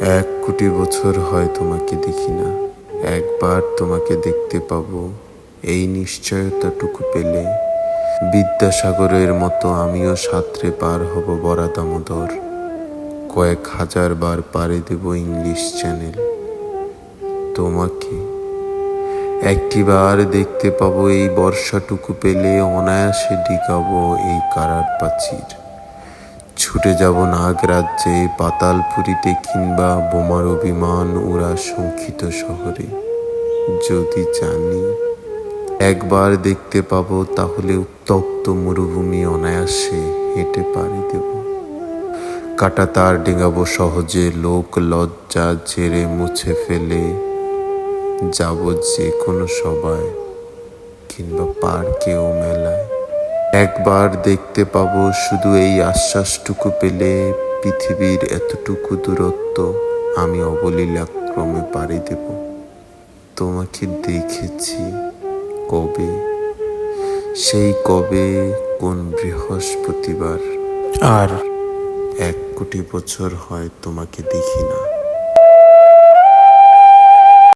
এক কোটি বছর হয় তোমাকে দেখি না। একবার তোমাকে দেখতে পাবো, এই নিশ্চয়তাটুকু পেলে। বিদ্যাসাগরের মতো আমিও সাঁতরে পার হব বরা দামোদর। কয়েক হাজার বার পাড়ি দেব ইংলিশ চ্যানেল। তোমাকে একটিবার দেখতে পাবো, এই বর্ষাটুকু পেলে অনায়াসে ডিগাবো এই কারার প্রাচীর ছুটে যাব নাগরাজ্যে, পাতালপুরীতে কিংবা বোমার অভিমান ওরা শঙ্কিত শহরে। যদি জানি, একবার দেখতে পাবো, তাহলে উত্তপ্ত মরুভূমি অনায়াসে হেঁটে পাড়ি দেব। কাটা তার ডেঙাবো সহজে, লোক লজ্জা ঝেড়ে মুছে ফেলে। যাব যে কোনো সবাই কিংবা পার্কেও মেলায়। একবার দেখতে পাবো শুধু এই আশ্বাসটুকু পেলে পৃথিবীর এতটুকু দূরত্ব আমি অবলীলাক্রমে পাড়ি দেব। তোমাকে দেখেছি কবে? সেই কবে কোন বৃহস্পতিবার? আর এক কোটি বছর হয় তোমাকে দেখি না।